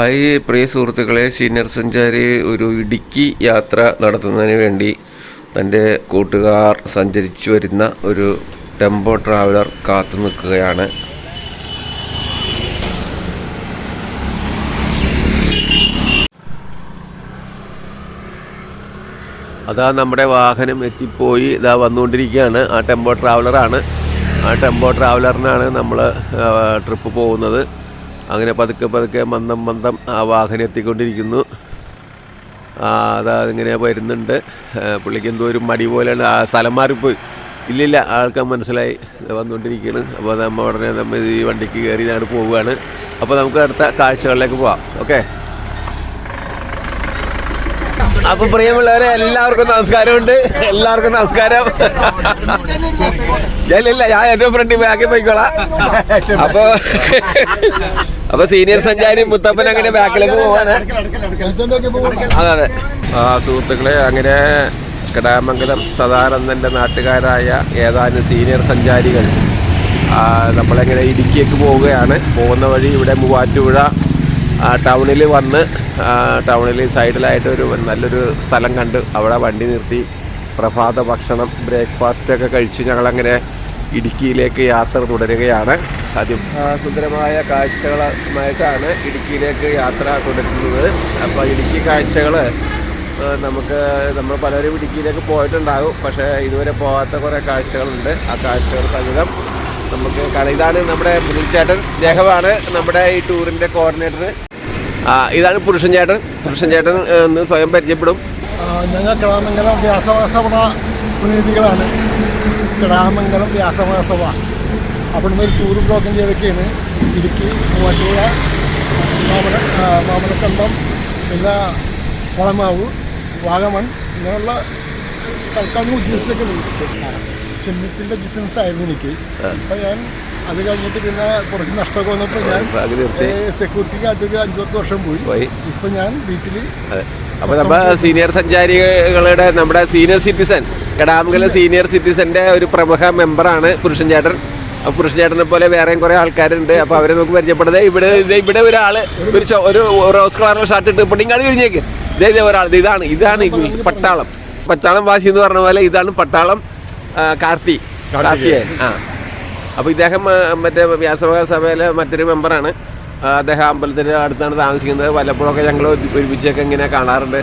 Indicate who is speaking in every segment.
Speaker 1: Hi പ്രിയ സുഹൃത്തുക്കളെ senior സഞ്ചാരി ഒരു ഇടുക്കി യാത്ര നടത്തുന്നതിന് വേണ്ടി തന്റെ കൂട്ടുകാർ സഞ്ചരിച്ചു വരുന്ന ഒരു ടെമ്പോ ട്രാവലർ കാത്തു നിൽക്കുകയാണ്. അതാ നമ്മുടെ വാഹനം എത്തിപ്പോയി ഇതാ വന്നുകൊണ്ടിരിക്കുകയാണ്. ആ ടെമ്പോ ട്രാവലറാണ്. ആ ടെമ്പോ ട്രാവലറിനാണ് നമ്മൾ ട്രിപ്പ് പോകുന്നത്. അങ്ങനെ പതുക്കെ പതുക്കെ മന്ദം മന്ദം ആ വാഹനം എത്തിക്കൊണ്ടിരിക്കുന്നു. അതാ ഇങ്ങനെ വരുന്നുണ്ട്. പുള്ളിക്ക് എന്തോ ഒരു മടി പോലെയാണ്. ആ സ്ഥലം മാറിപ്പോയി. ഇല്ലില്ല ആൾക്ക് മനസ്സിലായി. വന്നുകൊണ്ടിരിക്കുകയാണ് അപ്പോൾ നമ്മൾ ഉടനെ നമ്മൾ ഈ വണ്ടിക്ക് കയറി ഞാൻ പോവുകയാണ്. അപ്പോൾ നമുക്ക് അടുത്ത കാഴ്ചകളിലേക്ക് പോവാം. ഓക്കെ? അപ്പൊ പ്രിയമുള്ളവരെ എല്ലാവർക്കും നമസ്കാരമുണ്ട്. എല്ലാവർക്കും നമസ്കാരം. ഇല്ല ഞാൻ എന്റെ ഫ്രണ്ട് ബാക്കി പോയിക്കോളാം. അപ്പൊ അപ്പൊ സീനിയർ സഞ്ചാരി മുത്തപ്പൻ അങ്ങനെ ബാക്കിലേക്ക് പോവാണ്. അതെ അതെ. ആ സുഹൃത്തുക്കളെ അങ്ങനെ കടാമംഗലം സദാനന്ദന്റെ നാട്ടുകാരായ ഏതാനും സീനിയർ സഞ്ചാരികൾ നമ്മളെങ്ങനെ ഇടുക്കിയേക്ക് പോവുകയാണ്. പോകുന്ന വഴി ഇവിടെ മൂവാറ്റുപുഴ ടൗണിൽ വന്ന് ടൗണിൽ സൈഡിലായിട്ട് ഒരു നല്ലൊരു സ്ഥലം കണ്ട് അവിടെ വണ്ടി നിർത്തി പ്രഭാത ഭക്ഷണം ബ്രേക്ക്ഫാസ്റ്റ് ഒക്കെ കഴിച്ച് ഞങ്ങളങ്ങനെ ഇടുക്കിയിലേക്ക് യാത്ര തുടരുകയാണ്. ആദ്യം. സുന്ദരമായ കാഴ്ചകളുമായിട്ടാണ് ഇടുക്കിയിലേക്ക് യാത്ര കൊടുക്കുന്നത് അപ്പോൾ ഇടുക്കി കാഴ്ചകൾ നമുക്ക് നമ്മൾ പലരും ഇടുക്കിയിലേക്ക് പോയിട്ടുണ്ടാകും. പക്ഷേ ഇതുവരെ പോകാത്ത കുറേ കാഴ്ചകളുണ്ട്. ആ കാഴ്ചകൾ സഹിതം നമുക്ക് കാണാം. ഇതാണ് നമ്മുടെ പുരുഷൻ ചേട്ടൻ. ഇദ്ദേഹമാണ് നമ്മുടെ ഈ ടൂറിന്റെ കോർഡിനേറ്റർ. ആ ഇതാണ് പുരുഷൻ ചേട്ടൻ. പുരുഷൻ ചേട്ടൻ ഒന്ന് സ്വയം പരിചയപ്പെടും.
Speaker 2: ഞങ്ങൾ പ്രതിനിധികളാണ് കിടാമംഗലം വ്യാസവാസവ അവിടുന്ന് ഒരു ടൂർ ബ്ലോക്കിന്റെ ചെയ്തൊക്കെയാണ് ഇടുക്കി മൂവാറ്റുപുഴ മാമല മാമലക്കണ്ടം പിന്നെ കുളമാവ് വാഗമൺ ഇങ്ങനെയുള്ള തൽക്കാലം ഉദ്ദേശിച്ചൊക്കെ ചെമ്മിപ്പിന്റെ ബിസിനസ് ആയിരുന്നു എനിക്ക്. അപ്പം ഞാൻ അത് കഴിഞ്ഞിട്ട് പിന്നെ കുറച്ച് നഷ്ടമൊക്കെ വന്നപ്പോൾ ഞാൻ
Speaker 1: അത് നിർത്തി.
Speaker 2: സെക്യൂരിറ്റിക്ക് ആയിട്ടൊരു അഞ്ചു പത്ത് വർഷം പോയി. ഇപ്പം ഞാൻ വീട്ടിൽ
Speaker 1: അപ്പൊ അപ്പോൾ നമ്മൾ സീനിയർ സഞ്ചാരികളുടെ നമ്മുടെ സീനിയർ സിറ്റിസൺ കടാമംഗല സീനിയർ സിറ്റിസന്റെ ഒരു പ്രമുഖ മെമ്പറാണ് പുരുഷൻ ചേട്ടൻ പുരുഷൻ പോലെ വേറെയും കുറെ ആൾക്കാരുണ്ട്. അപ്പൊ അവരെ നമുക്ക് പരിചയപ്പെടുന്നത്. ഇവിടെ ഇവിടെ ഒരാൾ ഒരു ഒരു റോസ് കളർ ഷർട്ട് ഇട്ട് പൊട്ടിങ്ങാട് കഴിഞ്ഞേക്ക് ഇതേ ഒരാൾ ഇതാണ് ഇതാണ് പട്ടാളം. പട്ടാളം വാശി എന്ന് പറഞ്ഞ പോലെ ഇതാണ് പട്ടാളം കാർത്തി. കാർത്തിയെ ആ. അപ്പോൾ ഇദ്ദേഹം മറ്റേ വ്യാസമക സഭയിലെ മറ്റൊരു മെമ്പറാണ് അദ്ദേഹം അമ്പലത്തിന്റെ അടുത്താണ് താമസിക്കുന്നത്. വല്ലപ്പോഴൊക്കെ ഞങ്ങൾ ഒരുമിച്ചൊക്കെ ഇങ്ങനെ കാണാറുണ്ട്.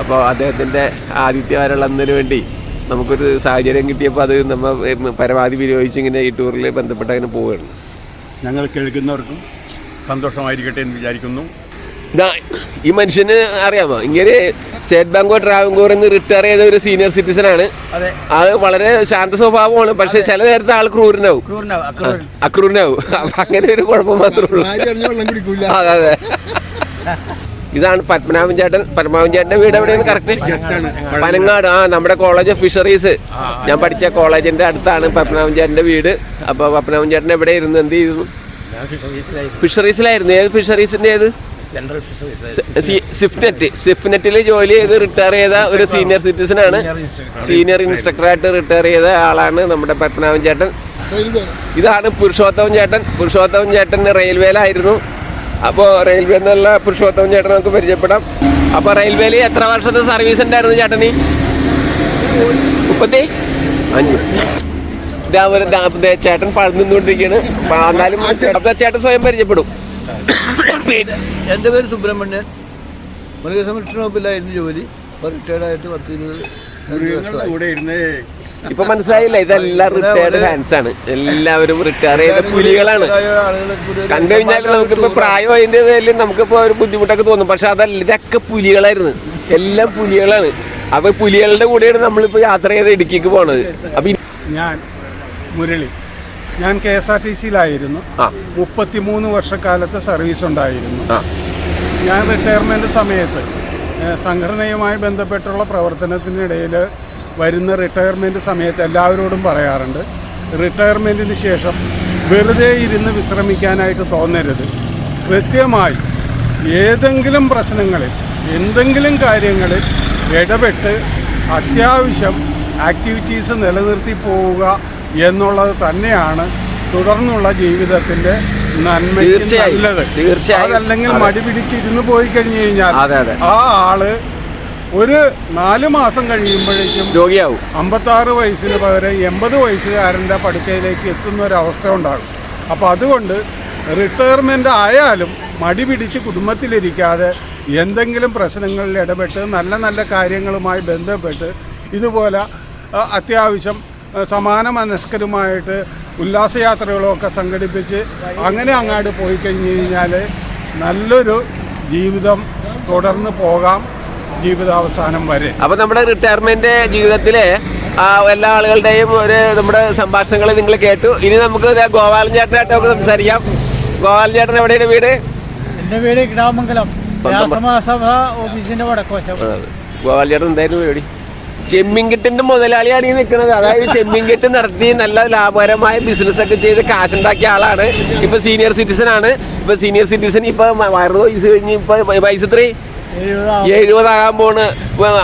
Speaker 1: അപ്പോൾ അദ്ദേഹത്തിന്റെ ആദിത്യവാരുള്ളതിന് വേണ്ടി നമുക്കൊരു സാഹചര്യം കിട്ടിയപ്പോൾ അത് നമ്മൾ പരമാവധി വിനിയോഗിച്ച് ഇങ്ങനെ ഈ ടൂറിൽ ബന്ധപ്പെട്ട് അങ്ങനെ പോവുകയാണ്.
Speaker 3: ഞങ്ങൾ കേൾക്കുന്നവർക്കും സന്തോഷമായിരിക്കട്ടെ എന്ന് വിചാരിക്കുന്നു.
Speaker 1: ഇതാ ഈ മനുഷ്യന് അറിയാമോ? ഇങ്ങനെ സ്റ്റേറ്റ് ബാങ്ക് ഓഫ് ട്രാവൻകൂറിൽ നിന്ന് റിട്ടയർ ചെയ്ത ഒരു സീനിയർ സിറ്റിസൺ ആണ്.
Speaker 4: അത്.
Speaker 1: ആൾ വളരെ ശാന്ത സ്വഭാവമാണ്. പക്ഷെ ചില നേരത്തെ ആൾ ക്രൂരനാവും. അക്രൂരനാവും. അങ്ങനെ ഒരു കുഴപ്പം മാത്രമേ ഉള്ളൂ. അതെ അതെ. ഇതാണ് പത്മനാഭൻ ചേട്ടൻ. പത്മനാഭൻ ചേട്ടന്റെ വീട് എവിടെയാണ്? കറക്റ്റ് പനങ്ങാട്. ആ നമ്മുടെ കോളേജ് ഓഫ് ഫിഷറീസ് ഞാൻ പഠിച്ച കോളേജിന്റെ അടുത്താണ് പത്മനാഭൻ ചേട്ടന്റെ വീട്. അപ്പൊ പത്മനാഭൻ ചേട്ടൻ എവിടെ ഇരുന്നു? എന്ത് ചെയ്തു? ഫിഷറീസിലായിരുന്നു ഏത് ഫിഷറീസിന്റെ ഏത്?
Speaker 4: Central fisheries
Speaker 1: C- CIFNET. സിഫ്നെറ്റിൽ ജോലി ചെയ്ത് റിട്ടയർ ചെയ്ത ഒരു സീനിയർ സിറ്റിസൺ ആണ്. സീനിയർ ഇൻസ്ട്രക്ടറായിട്ട് റിട്ടയർ ചെയ്ത ആളാണ് നമ്മുടെ പത്മനാഭൻ ചേട്ടൻ. ഇതാണ് പുരുഷോത്തമൻ ചേട്ടൻ. പുരുഷോത്തമൻ ചേട്ടൻ റെയിൽവേയിലായിരുന്നു അപ്പോൾ റെയിൽവേ എന്നുള്ള പുരുഷോത്തമൻ ചേട്ടൻ നമുക്ക് പരിചയപ്പെടാം. അപ്പോൾ റെയിൽവേയിൽ എത്ര വർഷത്തെ സർവീസ് ഉണ്ടായിരുന്നു ചേട്ടന്? മുപ്പത്തി? അഞ്ച് ഇതാ ഒരു ദാ- അപ്പോൾ ചേട്ടൻ പഴന്നുകൊണ്ടിരിക്കുകയാണ് എന്നാലും ചേട്ടൻ സ്വയം പരിചയപ്പെടും.
Speaker 5: എന്റെ പേര് സുബ്രഹ്മണ്യൻ. മൃഗസംരക്ഷണ വകുപ്പിലായിരുന്നു ജോലി. റിട്ടയർഡായിട്ട് പത്ത് ഇരുപത്
Speaker 1: ഇപ്പൊ മനസ്സിലായില്ല? ഇതെല്ലാം റിട്ടയർഡ് ഫാൻസ് ആണ്. എല്ലാവരും റിട്ടയർ ചെയ്ത പുലികളാണ്. കണ്ടു കഴിഞ്ഞാൽ നമുക്കിപ്പോ പ്രായം അതിന്റെ പേരിൽ നമുക്കിപ്പോ ഒരു ബുദ്ധിമുട്ടൊക്കെ തോന്നും. പക്ഷെ അതല്ല ഇതൊക്കെ പുലികളായിരുന്നു. എല്ലാം പുലികളാണ്. അപ്പൊ പുലികളുടെ കൂടെയാണ് നമ്മളിപ്പോ യാത്ര ചെയ്ത് ഇടുക്കിക്ക് പോണത്. അപ്പൊ
Speaker 6: ഞാൻ മുരളി. ഞാൻ കെ എസ് ആർ ടി സിയിലായിരുന്നു. മുപ്പത്തിമൂന്ന് വർഷക്കാലത്തെ സർവീസ് ഉണ്ടായിരുന്നു. ഞാൻ റിട്ടയർമെന്റ് സമയത്ത് സംഘടനയുമായി ബന്ധപ്പെട്ടുള്ള പ്രവർത്തനത്തിനിടയിൽ വരുന്ന റിട്ടയർമെന്റ് സമയത്ത് എല്ലാവരോടും പറയാറുണ്ട്. റിട്ടയർമെന്റിന് ശേഷം വെറുതെ ഇരുന്ന് വിശ്രമിക്കാനായിട്ട് തോന്നരുത്. കൃത്യമായി ഏതെങ്കിലും പ്രശ്നങ്ങളിൽ എന്തെങ്കിലും കാര്യങ്ങളിൽ ഇടപെട്ട് അത്യാവശ്യം ആക്ടിവിറ്റീസ് നിലനിർത്തി പോവുക എന്നുള്ളത് തന്നെയാണ് തുടർന്നുള്ള ജീവിതത്തിന്റെ
Speaker 1: തീർച്ചയായും, തീർച്ചയായും.
Speaker 6: അതല്ലെങ്കിൽ
Speaker 1: അതെ.
Speaker 6: മടി പിടിച്ചിരുന്ന് പോയി കഴിഞ്ഞു കഴിഞ്ഞാൽ. ആ ആൾ ഒരു നാല് മാസം കഴിയുമ്പോഴേക്കും
Speaker 1: രോഗിയാവും
Speaker 6: അമ്പത്താറ് വയസ്സിന് പകരം എൺപത് വയസ്സുകാരന്റെ പടുക്കയിലേക്ക് എത്തുന്ന ഒരു അവസ്ഥ ഉണ്ടാകും അപ്പോൾ അതുകൊണ്ട് റിട്ടയർമെന്റ് ആയാലും മടി പിടിച്ച് കുടുംബത്തിലിരിക്കാതെ എന്തെങ്കിലും പ്രശ്നങ്ങളിൽ ഇടപെട്ട് നല്ല നല്ല കാര്യങ്ങളുമായി ബന്ധപ്പെട്ട് ഇതുപോലെ അത്യാവശ്യം സമാന മനസ്കരുമായിട്ട് ഉല്ലാസയാത്രകളൊക്കെ സംഘടിപ്പിച്ച് അങ്ങനെ അങ്ങോട്ട് പോയി കഴിഞ്ഞ് കഴിഞ്ഞാൽ നല്ലൊരു ജീവിതം തുടർന്ന് പോകാം ജീവിതാവസാനം വരെ.
Speaker 1: അപ്പൊ നമ്മുടെ റിട്ടയർമെന്റ് ജീവിതത്തിലെ എല്ലാ ആളുകളുടെയും ഒരു നമ്മുടെ സംഭാഷണങ്ങൾ നിങ്ങൾ കേട്ടു. ഇനി നമുക്ക് ഗോപാലൻ ചേട്ടനായിട്ടൊക്കെ സംസാരിക്കാം. ഗോപാലൻ ചേട്ടൻ എവിടെയാണ് വീട്?
Speaker 7: എന്റെ വീട്. വ്യാസമഹാസഭ ഓഫീസിന്റെ വടക്കോശം
Speaker 1: ഗോപാലൻ ചേട്ടൻ എന്തായിരുന്നു പരിപാടി? ചെമ്മിൻകെട്ടിന്റെ മുതലാളിയാണ് ഈ നിൽക്കുന്നത് അതായത് ചെമ്മിൻകെട്ട് നടത്തി നല്ല ലാഭകരമായ ബിസിനസ് ഒക്കെ ചെയ്ത് കാശുണ്ടാക്കിയ ആളാണ്. ഇപ്പൊ സീനിയർ സിറ്റിസൺ ആണ്. ഇപ്പൊ സീനിയർ സിറ്റിസൺ ഇപ്പൊ അറുപത് വയസ്സ് കഴിഞ്ഞ് ഇപ്പൊ വയസ്സ്
Speaker 7: എഴുപതാം
Speaker 1: എഴുപതാകാൻ പോണ്.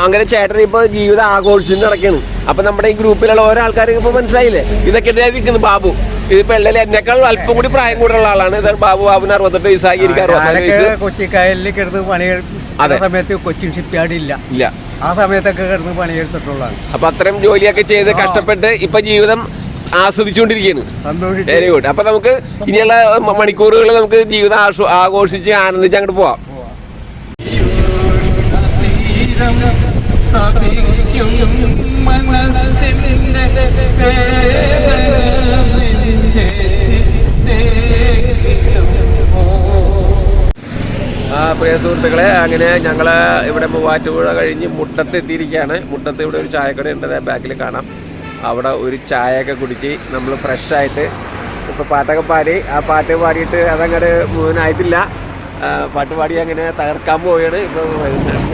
Speaker 1: അങ്ങനെ ചേട്ടൻ ഇപ്പൊ ജീവിതം ആഘോഷിച്ച് നടക്കാണ്. അപ്പൊ നമ്മുടെ ഈ ഗ്രൂപ്പിലുള്ള ഓരോ ആൾക്കാർക്ക് ഇപ്പൊ മനസ്സിലായില്ലേ? ഇതൊക്കെ ഇതേ നിൽക്കുന്നു ബാബു. ഇത് പെള്ളൽ എന്നെക്കാൾ അല്പം കൂടി പ്രായം കൂടുതലുള്ള ആളാണ്. ബാബു ബാബുന് അറുപത്തെട്ട് വയസ്സായി വയസ്സ്.
Speaker 4: കൊച്ചിക്കായലിൽ കിടന്ന് പണിയെടുത്ത്
Speaker 1: അതെ.
Speaker 4: സമയത്ത് കൊച്ചിൻ ഷിപ്പ്യാർഡ് ഇല്ല.
Speaker 1: ഇല്ല.
Speaker 4: ആ സമയത്തൊക്കെ കിടന്ന് പണിയെടുത്തിട്ടുള്ളതാണ്.
Speaker 1: അപ്പൊ അത്രയും ജോലിയൊക്കെ ചെയ്ത് കഷ്ടപ്പെട്ട് ഇപ്പൊ ജീവിതം ആസ്വദിച്ചുകൊണ്ടിരിക്കുകയാണ്. വെരി ഗുഡ് അപ്പൊ നമുക്ക് ഇനിയുള്ള മണിക്കൂറുകൾ നമുക്ക് ജീവിതം ആഘോഷിച്ച് ആനന്ദിച്ച് അങ്ങോട്ട് പോവാം. ആ പ്രിയ സുഹൃത്തുക്കളെ അങ്ങനെ ഞങ്ങൾ ഇവിടെ മൂവാറ്റുപുഴ കഴിഞ്ഞ് മുട്ടത്ത് എത്തിയിരിക്കുകയാണ്. മുട്ടത്ത് ഇവിടെ ഒരു ചായക്കട ഉണ്ട് ബാക്കിൽ കാണാം. അവിടെ ഒരു ചായയൊക്കെ കുടിച്ച് നമ്മൾ ഫ്രഷ് ആയിട്ട് ഇപ്പോൾ പാട്ടൊക്കെ പാടി. ആ പാട്ട് പാടിയിട്ട് അതങ്ങോട്ട് മുഴുവനായിട്ടില്ല. ആ, പാട്ട് പാടി അങ്ങനെ തകർക്കാൻ പോവുകയാണ്. ഇപ്പോൾ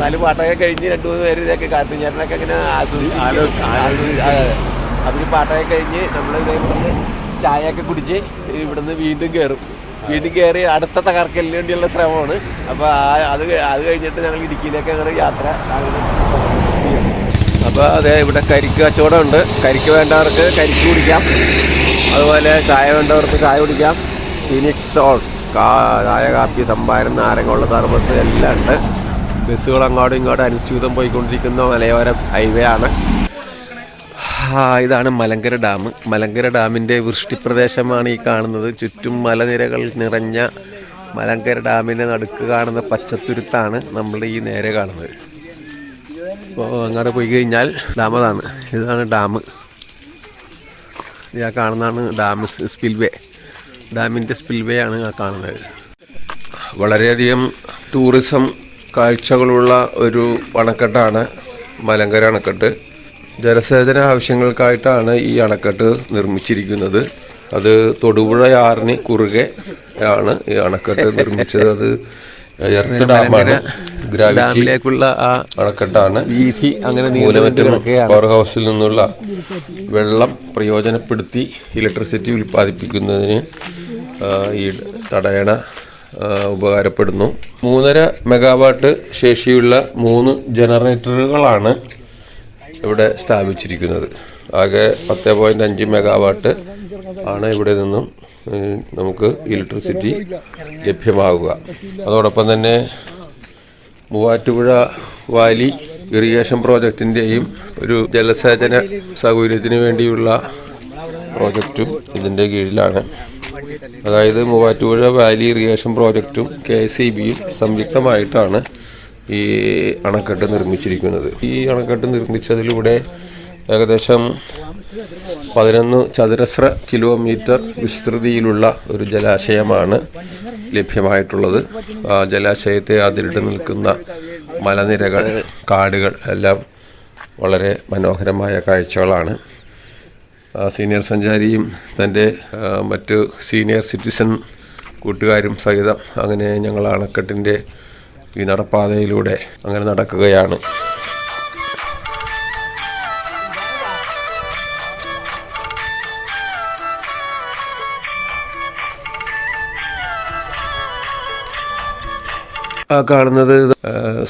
Speaker 1: നാല് പാട്ടൊക്കെ കഴിഞ്ഞ് രണ്ട് മൂന്ന് പേര് ഇതൊക്കെ കാത്തു ചേട്ടനൊക്കെ അങ്ങനെ. അതിന് പാട്ടൊക്കെ കഴിഞ്ഞ് നമ്മൾ ഇതേപോലെ ചായയൊക്കെ കുടിച്ച് ഇവിടുന്ന് വീണ്ടും കയറും വീണ്ടും കയറി അടുത്ത തകർക്കലിന് വേണ്ടിയുള്ള ശ്രമമാണ്. അപ്പോൾ അത് അത് കഴിഞ്ഞിട്ട് ഞങ്ങൾ ഇടുക്കിയിലേക്ക് അങ്ങനെ യാത്ര അപ്പോൾ അതെ ഇവിടെ കരിക്ക് കച്ചവടം ഉണ്ട്. കരിക്ക് വേണ്ടവർക്ക് കരിക്ക് കുടിക്കാം. അതുപോലെ ചായ വേണ്ടവർക്ക് ചായ കുടിക്കാം. ഫിനിക്സ് സ്റ്റോൾസ് ചായ കാപ്പി സംഭാരം നാരങ്ങളുള്ള സർബത്ത് എല്ലാം ഉണ്ട്. ബസ്സുകൾ അങ്ങോട്ടും ഇങ്ങോട്ടും അനുസ്യൂതം പോയിക്കൊണ്ടിരിക്കുന്ന മലയോര ഹൈവേ ആണ്. ഇതാണ് മലങ്കര ഡാം. മലങ്കര ഡാമിന്റെ വൃഷ്ടിപ്രദേശമാണ് ഈ കാണുന്നത്. ചുറ്റും മലനിരകൾ നിറഞ്ഞ മലങ്കര ഡാമിന്റെ നടുക്ക് കാണുന്ന പച്ചത്തുരുത്താണ് നമ്മൾ ഈ നേരെ കാണുന്നത്. അപ്പോൾ അങ്ങോട്ട് പോയി കഴിഞ്ഞാൽ ഡാം അതാണ്. ഇതാണ് ഡാം. ഞാൻ കാണുന്നതാണ് ഡാം സ്പിൽവേ. ഡാമിന്റെ സ്പിൽവേ ആണ് ആ കാണുന്നത്. വളരെയധികം ടൂറിസം കാഴ്ചകളുള്ള ഒരു അണക്കെട്ടാണ് മലങ്കര അണക്കെട്ട്. ജലസേചന ആവശ്യങ്ങൾക്കായിട്ടാണ് ഈ അണക്കെട്ട് നിർമ്മിച്ചിരിക്കുന്നത്. അത് തൊടുപുഴ ആറിന് കുറുകെ ആണ് ഈ അണക്കെട്ട് നിർമ്മിച്ചത്. അത് എർത്ത് ഡാമാണ്.
Speaker 7: ഡാമിലേക്കുള്ള ആ
Speaker 1: അണക്കെട്ടാണ്.
Speaker 7: അങ്ങനെ
Speaker 1: മൂലമറ്റം പവർ ഹൗസിൽ നിന്നുള്ള വെള്ളം പ്രയോജനപ്പെടുത്തി ഇലക്ട്രിസിറ്റി ഉൽപ്പാദിപ്പിക്കുന്നതിന് ഈ തടയണ ഉപകാരപ്പെടുന്നു. മൂന്നര മെഗാവാട്ട് ശേഷിയുള്ള മൂന്ന് ജനറേറ്ററുകളാണ് ഇവിടെ സ്ഥാപിച്ചിരിക്കുന്നത്. ആകെ പത്ത് പോയിന്റ് അഞ്ച് മെഗാവാട്ട് ആണ് ഇവിടെ നിന്നും നമുക്ക് ഇലക്ട്രിസിറ്റി ലഭ്യമാകുക. അതോടൊപ്പം തന്നെ മൂവാറ്റുപുഴ വാലി ഇറിഗേഷൻ പ്രോജക്റ്റിന്റെയും ഒരു ജലസേചന സൗകര്യത്തിന് വേണ്ടിയുള്ള പ്രോജക്റ്റും ഇതിന്റെ കീഴിലാണ്. അതായത് മൂവാറ്റുപുഴ വാലി ഇറിഗേഷൻ പ്രോജക്റ്റും കെ എസ് ഇ ബിയും സംയുക്തമായിട്ടാണ് ഈ അണക്കെട്ട് നിർമ്മിച്ചിരിക്കുന്നത്. ഈ അണക്കെട്ട് നിർമ്മിച്ചതിലൂടെ ഏകദേശം പതിനൊന്ന് ചതുരശ്ര കിലോമീറ്റർ വിസ്തൃതിയിലുള്ള ഒരു ജലാശയമാണ് ലഭ്യമായിട്ടുള്ളത്. ആ ജലാശയത്തെ അതിരിട്ട് നിൽക്കുന്ന മലനിരകൾ കാടുകൾ എല്ലാം വളരെ മനോഹരമായ കാഴ്ചകളാണ്. സീനിയർ സഞ്ചാരിയും തന്റെ മറ്റ് സീനിയർ സിറ്റിസൺ കൂട്ടുകാരും സഹിതം അങ്ങനെ ഞങ്ങൾ അണക്കെട്ടിന്റെ ഈ നടപ്പാതയിലൂടെ അങ്ങനെ നടക്കുകയാണ്. ആ കാണുന്നത്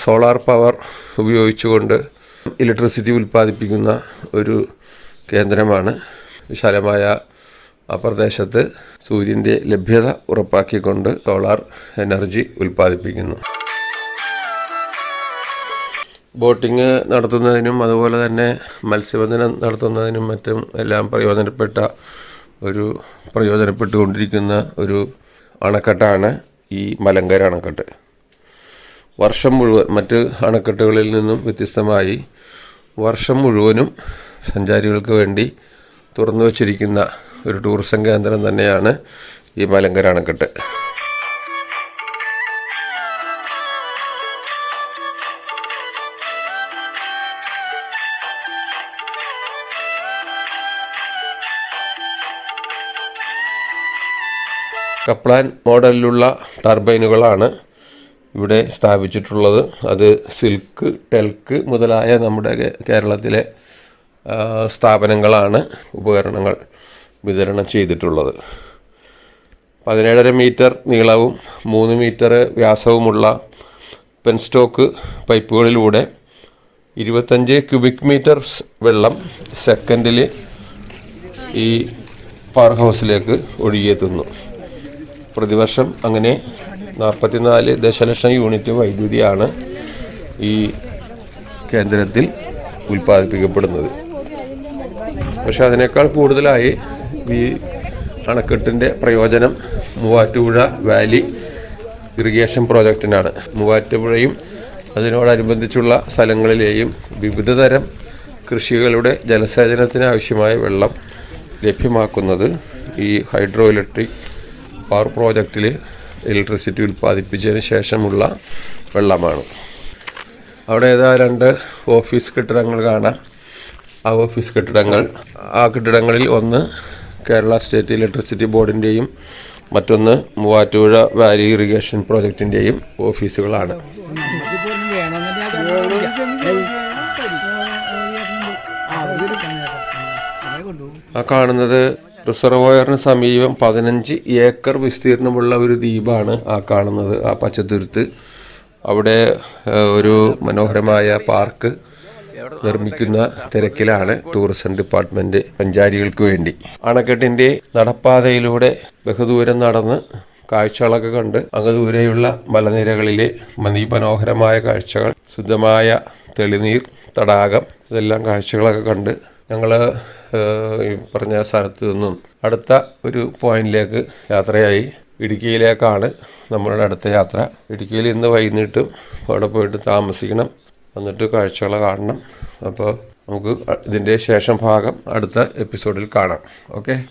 Speaker 1: സോളാർ പവർ ഉപയോഗിച്ചുകൊണ്ട് ഇലക്ട്രിസിറ്റി ഉൽപ്പാദിപ്പിക്കുന്ന ഒരു കേന്ദ്രമാണ്. വിശാലമായ
Speaker 8: ആ പ്രദേശത്ത് സൂര്യന്റെ ലഭ്യത ഉറപ്പാക്കിക്കൊണ്ട് സോളാർ എനർജി ഉൽപ്പാദിപ്പിക്കുന്നു. ബോട്ടിങ് നടത്തുന്നതിനും അതുപോലെ തന്നെ മത്സ്യബന്ധനം നടത്തുന്നതിനും മറ്റും എല്ലാം പ്രയോജനപ്പെട്ട ഒരു പ്രയോജനപ്പെട്ടുകൊണ്ടിരിക്കുന്ന ഒരു അണക്കെട്ടാണ് ഈ മലങ്കര അണക്കെട്ട്. വർഷം മുഴുവൻ മറ്റ് അണക്കെട്ടുകളിൽ നിന്നും വ്യത്യസ്തമായി വർഷം മുഴുവനും സഞ്ചാരികൾക്ക് വേണ്ടി തുറന്നു വച്ചിരിക്കുന്ന ഒരു ടൂറിസം കേന്ദ്രം തന്നെയാണ് ഈ മലങ്കര അണക്കെട്ട്. കപ്ലാൻ മോഡലിലുള്ള ടർബൈനുകളാണ് ഇവിടെ സ്ഥാപിച്ചിട്ടുള്ളത്. അത് സിൽക്ക് ടെൽക്ക് മുതലായ നമ്മുടെ കേരളത്തിലെ സ്ഥാപനങ്ങളാണ് ഉപകരണങ്ങൾ വിതരണം ചെയ്തിട്ടുള്ളത്. പതിനേഴര മീറ്റർ നീളവും മൂന്ന് മീറ്റർ വ്യാസവുമുള്ള പെൻസ്റ്റോക്ക് പൈപ്പുകളിലൂടെ ഇരുപത്തഞ്ച് ക്യൂബിക് മീറ്റർ വെള്ളം സെക്കൻഡിൽ ഈ പവർ ഹൗസിലേക്ക് ഒഴുകിയെത്തുന്നു. പ്രതിവർഷം അങ്ങനെ നാൽപ്പത്തിനാല് ദശലക്ഷം യൂണിറ്റ് വൈദ്യുതിയാണ് ഈ കേന്ദ്രത്തിൽ ഉൽപ്പാദിപ്പിക്കപ്പെടുന്നത്. പക്ഷെ അതിനേക്കാൾ കൂടുതലായി ഈ അണക്കെട്ടിന്റെ പ്രയോജനം മൂവാറ്റുപുഴ വാലി ഇറിഗേഷൻ പ്രോജക്റ്റിനാണ്. മൂവാറ്റുപുഴയും അതിനോടനുബന്ധിച്ചുള്ള സ്ഥലങ്ങളിലെയും വിവിധ തരം കൃഷികളുടെ ജലസേചനത്തിന് ആവശ്യമായ വെള്ളം ലഭ്യമാക്കുന്നത് ഈ ഹൈഡ്രോ ഇലക്ട്രിക് പവർ പ്രോജക്റ്റിൽ ഇലക്ട്രിസിറ്റി ഉൽപ്പാദിപ്പിച്ചതിന് ശേഷമുള്ള വെള്ളമാണ്. അവിടെ ഏതാ രണ്ട് ഓഫീസ് കെട്ടിടങ്ങൾ കാണാം. ആ ഓഫീസ് കെട്ടിടങ്ങൾ ആ കെട്ടിടങ്ങളിൽ ഒന്ന് കേരള സ്റ്റേറ്റ് ഇലക്ട്രിസിറ്റി ബോർഡിന്റെയും മറ്റൊന്ന് മൂവാറ്റുപുഴ വാലി ഇറിഗേഷൻ പ്രോജക്റ്റിന്റെയും ഓഫീസുകളാണ്. ആ കാണുന്നത് റിസർവോയറിന് സമീപം പതിനഞ്ച് ഏക്കർ വിസ്തീർണമുള്ള ഒരു ദ്വീപാണ് ആ കാണുന്നത് ആ പച്ചത്തുരുത്ത്. അവിടെ ഒരു മനോഹരമായ പാർക്ക് നിർമ്മിക്കുന്ന തിരക്കിലാണ് ടൂറിസം ഡിപ്പാർട്ട്മെന്റ് സഞ്ചാരികൾക്ക് വേണ്ടി. അണക്കെട്ടിന്റെ നടപ്പാതയിലൂടെ ബഹുദൂരം നടന്ന് കാഴ്ചകളൊക്കെ കണ്ട് അങ്ങ് ദൂരെയുള്ള മലനിരകളിലെ മനോഹരമായ കാഴ്ചകൾ ശുദ്ധമായ തെളിനീർ തടാകം ഇതെല്ലാം കാഴ്ചകളൊക്കെ കണ്ട് ഞങ്ങൾ ഈ പറഞ്ഞ സ്ഥലത്ത് നിന്നും അടുത്ത ഒരു പോയിന്റിലേക്ക് യാത്രയായി. ഇടുക്കിയിലേക്കാണ് നമ്മളുടെ അടുത്ത യാത്ര. ഇടുക്കിയിൽ ഇന്ന് വൈകുന്നേരത്തും അവിടെ പോയിട്ട് താമസിക്കണം. എന്നിട്ട് കാഴ്ചകൾ കാണണം. അപ്പോൾ നമുക്ക് ഇതിന്റെ ശേഷം ഭാഗം അടുത്ത എപ്പിസോഡിൽ കാണാം. ഓക്കെ?